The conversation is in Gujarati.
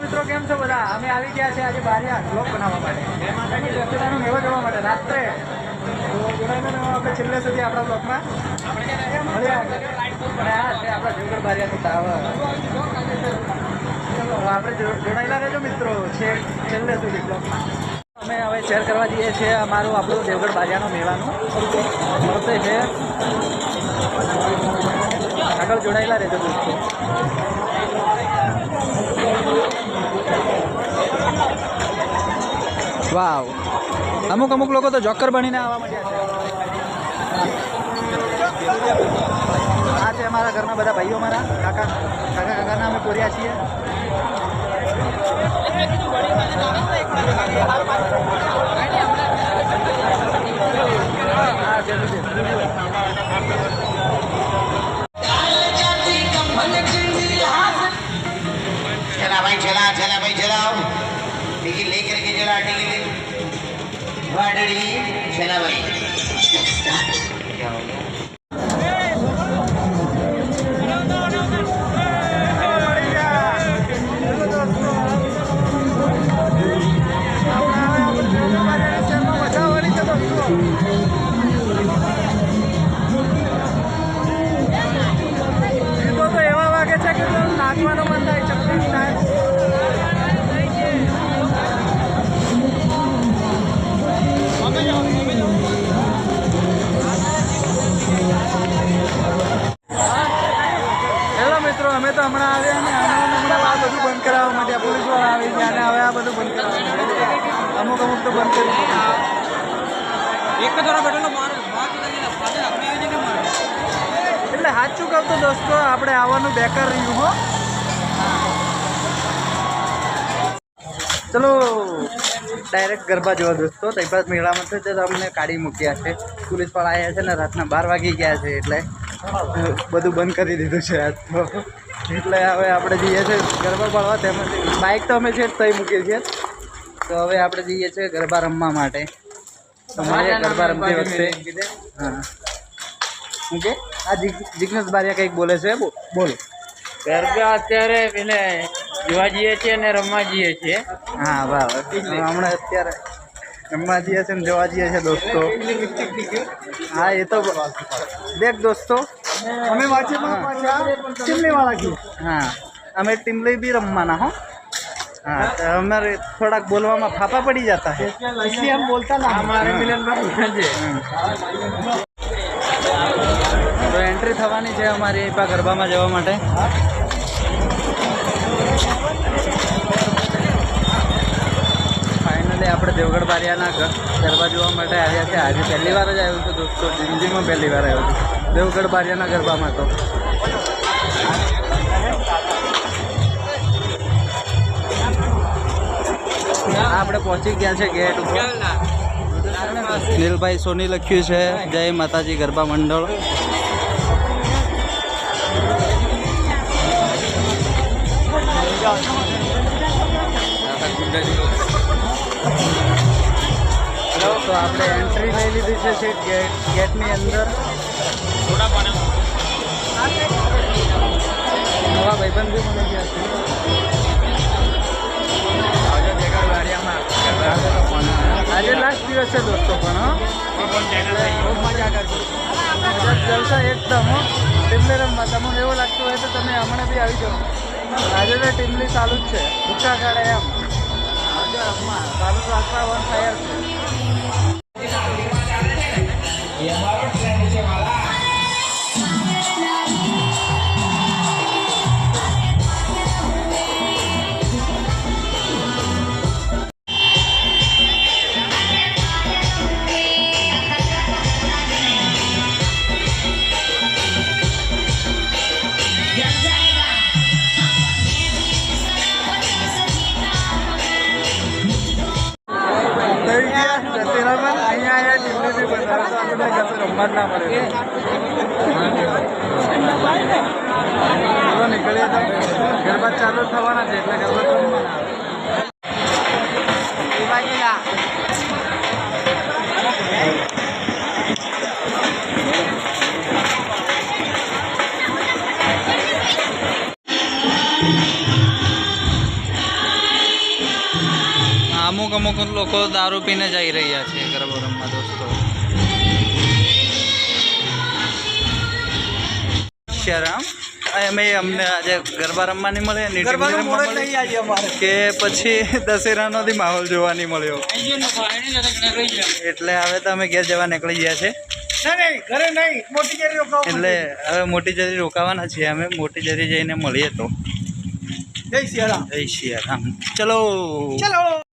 મિત્રો, કેમ છો બધા? અમે આવી ગયા છે આજે બારે બ્લોગ બનાવવા માટે. એની દશેરાનો મેળો જોવા માટે. રાત્રે. તો આપણે છેલ્લે સુધી આપણા બ્લોગમાં મળ્યા. આપણા દેવગઢ બારિયાનું ટાવર. આપણે જોડાયેલા રહેજો મિત્રો છેલ્લે સુધી બ્લોગમાં અમે હવે શેર કરવા જઈએ છીએ અમારું આપણું દેવગઢ બારિયાનો મેળાનું. છે. આગળ જોડાયેલા રહેજો દોસ્તો વાવ. અમુક અમુક લોકો તો જોકર બનીને આવવા માંડ્યા આ છે અમારા ઘરના બધા ભાઈઓ મારા. કાકા કાકા, કાકાના અમે કોર્યા છીએ. છેલા ભાઈ છેલા છેલા ભાઈ છેલા टिकट लेकर के चला टिकट वाडड़ी चला भाई ગીતો હમણાં આ બધું બંધ કરાવવા માટે પોલીસવાળા આવી અને હવે આ બધું બંધ કરાવવા અમુક અમુક તો બંધ કરી એક એટલે સાચું કહું તો દોસ્તો? આપણે આવવાનું બેકાર રહ્યું હો. ચલો ડાયરેક્ટ ગરબા જોવા દોસ્તો. તૈપાસ મેળામાં છે તે અમને કાઢી મૂક્યા છે. પોલીસવાળા આવ્યા છે ને રાતના બાર વાગી ગયા છે એટલે બધું બંધ કરી દીધું છે આજ તો એટલે હવે આપણે જઈએ છીએ ગરબા પાડવા. તેમજ બાઇક તો અમે છે જ તઈ મૂકીએ છીએ. તો હવે આપણે જઈએ છીએ ગરબા રમવા માટે. તમારે ગરબા રમતી વખતે હા. શું કે? આ જિગ- જિગ્નેશ બારિયા કંઈક બોલે છે બો- બોલ. ગરબા અત્યારે પેલે જોવા જઈએ છીએ અને રમવા જઈએ છીએ. હા વાહ વાહ. હમણાં અત્યારે રમવા જઈએ છીએ ને જોવા જઈએ છીએ દોસ્તો. હા એ તો દેખ દોસ્તો. અમે હા અમે ટીમલી બી રમવાના હો હા તો અમારે થોડાક બોલવામાં ફાફા પડી જતા છે इसलिए हम बोलता ना અમારે મિલનભાઈ છે તો એન્ટ્રી થવાની છે અમારી એ પા ગરબામાં જવા માટે ફાઇનલી આપણે દેવગઢ બારિયાના ઘ- ગરબા જોવા માટે આવ્યા છે આજે પહેલી વાર જ આવ્યું છે દોસ્તો જિંદગીમાં પહેલી વાર આવ્યો છું દેવગઢ બારિયાના ગરબામાં તો. આપણે પહોંચી ગયા છે ગેટ ઉપર. નીલભાઈ સોની લખ્યું છે, જય માતાજી ગરબા મંડળ. તો આપણે એન્ટ્રી લઈ લીધી છે ગેટ ગેટની અંદર. નવા ભાઈબંધ બી મળી ગયા છે. આજે લાસ્ટ દિવસ છે દોસ્તો પણ ખૂબ મજા કરજો જલસા એકદમ રમવા તમને એવું લાગતું હોય તો તમે હમણાં બી આવી જાઓ. આજે તો ટીમલી ચાલુ જ છે ભૂખા કાઢે એમ. આજે ચાલુ આટલા વન ફાયર છે. ગરબા ચાલુ થવાના છે એટલે અમુક અમુક લોકો દારૂ પીને જઈ રહ્યા છે ગરબા રમવા, દોસ્તો. શ્યારામ અમે અમને આજે ગરબા રમવા નહીં મળે કે પછી દશેરાનો બી માહોલ જોવા નહીં મળ્યો. એટલે હવે તો અમે ઘેર જવા નીકળી ગયા છે. એટલે હવે મોટી જરી રોકાવાના છીએ અમે મોટી જરી જઈને મળીએ તો. જય સિયારામ. જય સિયારામ. ચલો. ચલો.